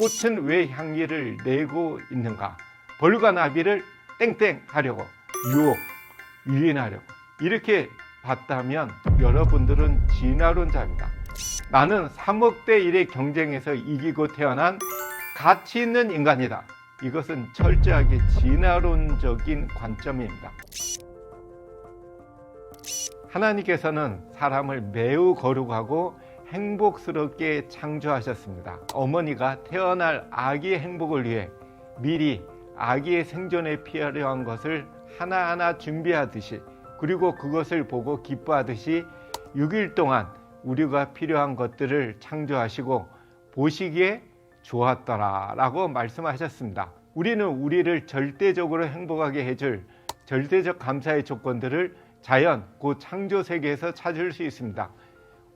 꽃은 왜 향기를 내고 있는가? 벌과 나비를 땡땡 하려고 유혹, 유인하려고 이렇게 봤다면 여러분들은 진화론자입니다. 나는 3억 대 1의 경쟁에서 이기고 태어난 가치 있는 인간이다. 이것은 철저하게 진화론적인 관점입니다. 하나님께서는 사람을 매우 거룩하고 행복스럽게 창조하셨습니다. 어머니가 태어날 아기의 행복을 위해 미리 아기의 생존에 필요한 것을 하나하나 준비하듯이 그리고 그것을 보고 기뻐하듯이 6일 동안 우리가 필요한 것들을 창조하시고 보시기에 좋았더라 라고 말씀하셨습니다. 우리는 우리를 절대적으로 행복하게 해줄 절대적 감사의 조건들을 자연, 그 창조 세계에서 찾을 수 있습니다.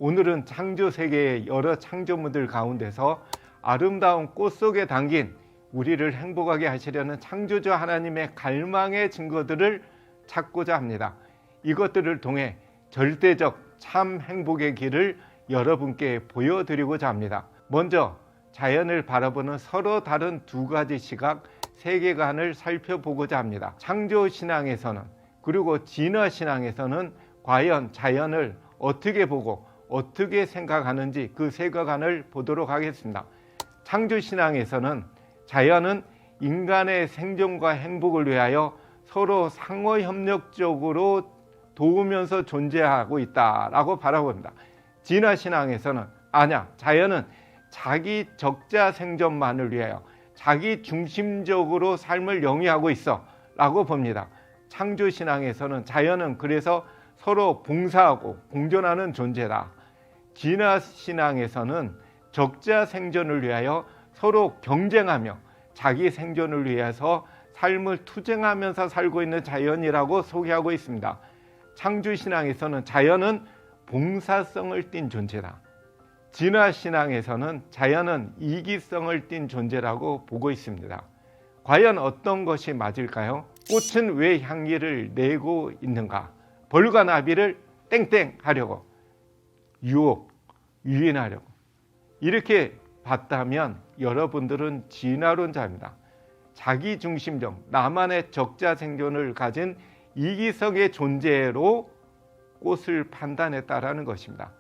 오늘은 창조 세계의 여러 창조물들 가운데서 아름다운 꽃 속에 담긴 우리를 행복하게 하시려는 창조주 하나님의 갈망의 증거들을 찾고자 합니다. 이것들을 통해 절대적 참 행복의 길을 여러분께 보여드리고자 합니다. 먼저 자연을 바라보는 서로 다른 두 가지 시각, 세계관을 살펴보고자 합니다. 창조 신앙에서는 그리고 진화 신앙에서는 과연 자연을 어떻게 보고 어떻게 생각하는지 그 세계관을 보도록 하겠습니다. 창조 신앙에서는 자연은 인간의 생존과 행복을 위하여 서로 상호 협력적으로 도우면서 존재하고 있다라고 바라봅니다. 진화 신앙에서는 아냐 자연은 자기 적자 생존만을 위하여 자기 중심적으로 삶을 영위하고 있어 라고 봅니다. 창조 신앙에서는 자연은 그래서 서로 봉사하고 공존하는 존재다. 진화 신앙에서는 적자 생존을 위하여 서로 경쟁하며 자기 생존을 위해서 삶을 투쟁하면서 살고 있는 자연이라고 소개하고 있습니다. 창조 신앙에서는 자연은 봉사성을 띤 존재다. 진화 신앙에서는 자연은 이기성을 띤 존재라고 보고 있습니다. 과연 어떤 것이 맞을까요? 꽃은 왜 향기를 내고 있는가? 벌과 나비를 땡땡 하려고 유혹, 유인하려고 이렇게 봤다면 여러분들은 진화론자입니다. 자기 중심적, 나만의 적자 생존을 가진 이기성의 존재로 꽃을 판단했다라는 것입니다.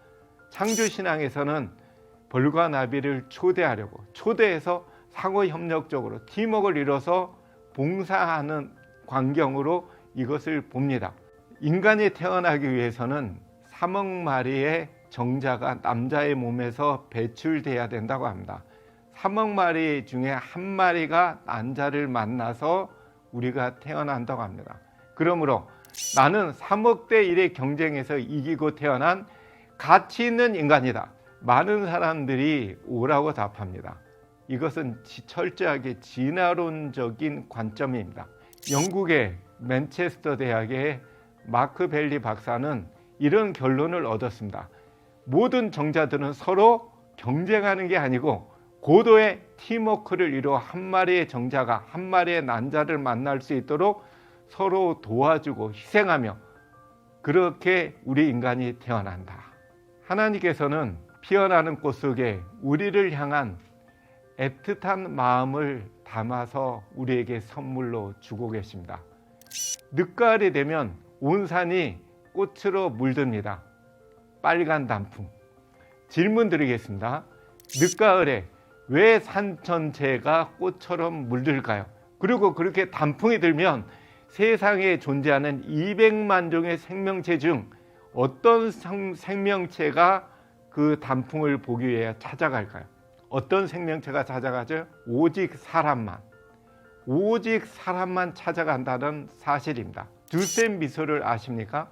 창조 신앙에서는 벌과 나비를 초대하려고 초대해서 상호 협력적으로 팀워크를 이뤄서 봉사하는 광경으로 이것을 봅니다. 인간이 태어나기 위해서는 3억 마리의 정자가 남자의 몸에서 배출돼야 된다고 합니다. 3억 마리 중에 한 마리가 난자를 만나서 우리가 태어난다고 합니다. 그러므로 나는 3억 대 1의 경쟁에서 이기고 태어난 가치 있는 인간이다. 많은 사람들이 오라고 답합니다. 이것은 철저하게 진화론적인 관점입니다. 영국의 맨체스터 대학의 마크 벨리 박사는 이런 결론을 얻었습니다. 모든 정자들은 서로 경쟁하는 게 아니고 고도의 팀워크를 이루어 한 마리의 정자가 한 마리의 난자를 만날 수 있도록 서로 도와주고 희생하며 그렇게 우리 인간이 태어난다. 하나님께서는 피어나는 꽃 속에 우리를 향한 애틋한 마음을 담아서 우리에게 선물로 주고 계십니다. 늦가을이 되면 온 산이 꽃으로 물듭니다. 빨간 단풍. 질문 드리겠습니다. 늦가을에 왜 산 전체가 꽃처럼 물들까요? 그리고 그렇게 단풍이 들면 세상에 존재하는 200만 종의 생명체 중 어떤 생- 생명체가 그 단풍을 보기 위해 찾아갈까요? 어떤 생명체가 찾아가죠? 오직 사람만. 오직 사람만 찾아간다는 사실입니다. 두센 미소를 아십니까?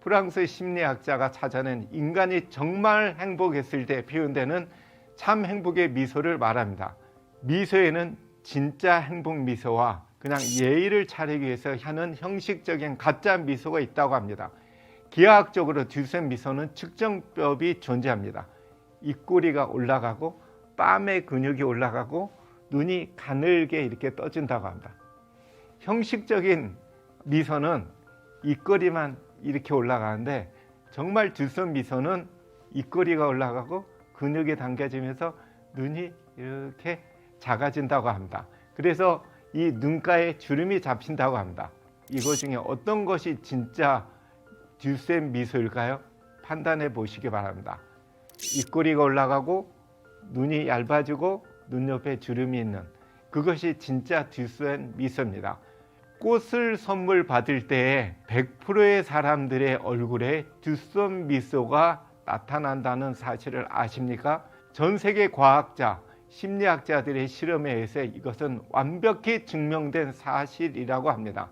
프랑스 심리학자가 찾아낸 인간이 정말 행복했을 때 표현되는 참 행복의 미소를 말합니다. 미소에는 진짜 행복 미소와 그냥 예의를 차리기 위해서 하는 형식적인 가짜 미소가 있다고 합니다. 기하학적으로 듀센 미소는 측정법이 존재합니다. 입꼬리가 올라가고 뺨의 근육이 올라가고 눈이 가늘게 이렇게 떠진다고 합니다. 형식적인 미소는 입꼬리만 이렇게 올라가는데 정말 듀센 미소는 입꼬리가 올라가고 근육이 당겨지면서 눈이 이렇게 작아진다고 합니다. 그래서 이 눈가에 주름이 잡힌다고 합니다. 이거 중에 어떤 것이 진짜 듀센 미소일까요? 판단해 보시기 바랍니다. 입꼬리가 올라가고 눈이 얇아지고 눈 옆에 주름이 있는 그것이 진짜 듀센 미소입니다. 꽃을 선물 받을 때에 100%의 사람들의 얼굴에 듀센 미소가 나타난다는 사실을 아십니까? 전 세계 과학자, 심리학자들의 실험에 의해서 이것은 완벽히 증명된 사실이라고 합니다.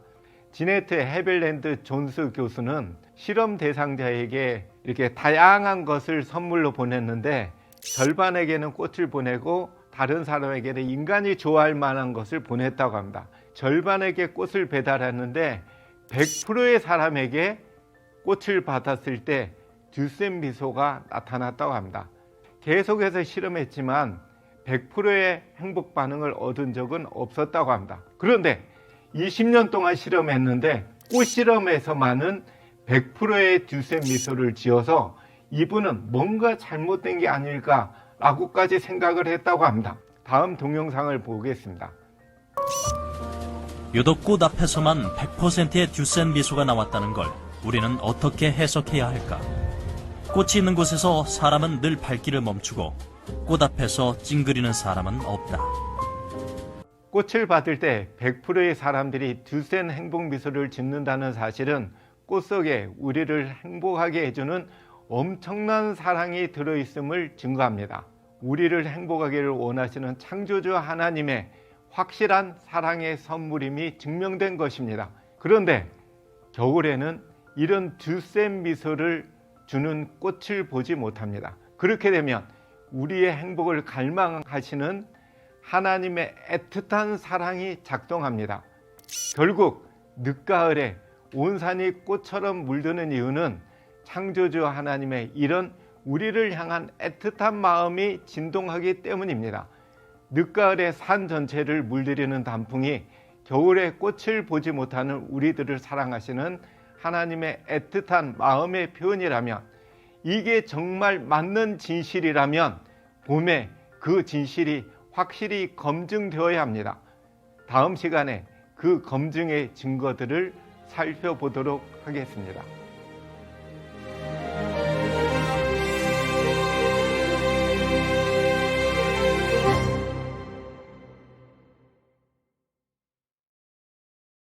지네트 헤벨랜드 존스 교수는 실험 대상자에게 이렇게 다양한 것을 선물로 보냈는데 절반에게는 꽃을 보내고 다른 사람에게는 인간이 좋아할 만한 것을 보냈다고 합니다. 절반에게 꽃을 배달했는데 100%의 사람에게 꽃을 받았을 때 듀센 미소가 나타났다고 합니다. 계속해서 실험했지만 100%의 행복 반응을 얻은 적은 없었다고 합니다. 그런데 20년 동안 실험했는데 꽃 실험에서만은 100%의 듀센 미소를 지어서 이분은 뭔가 잘못된 게 아닐까라고까지 생각을 했다고 합니다. 다음 동영상을 보겠습니다. 유독 꽃 앞에서만 100%의 듀센 미소가 나왔다는 걸 우리는 어떻게 해석해야 할까? 꽃이 있는 곳에서 사람은 늘 발길을 멈추고 꽃 앞에서 찡그리는 사람은 없다. 꽃을 받을 때 100%의 사람들이 듀센 행복 미소를 짓는다는 사실은 꽃 속에 우리를 행복하게 해주는 엄청난 사랑이 들어있음을 증거합니다. 우리를 행복하기를 원하시는 창조주 하나님의 확실한 사랑의 선물임이 증명된 것입니다. 그런데 겨울에는 이런 듀센 미소를 주는 꽃을 보지 못합니다. 그렇게 되면 우리의 행복을 갈망하시는 하나님의 애틋한 사랑이 작동합니다. 결국 늦가을에 온 산이 꽃처럼 물드는 이유는 창조주 하나님의 이런 우리를 향한 애틋한 마음이 진동하기 때문입니다. 늦가을에 산 전체를 물들이는 단풍이 겨울에 꽃을 보지 못하는 우리들을 사랑하시는 하나님의 애틋한 마음의 표현이라면 이게 정말 맞는 진실이라면 봄에 그 진실이 확실히 검증되어야 합니다. 다음 시간에 그 검증의 증거들을 살펴보도록 하겠습니다.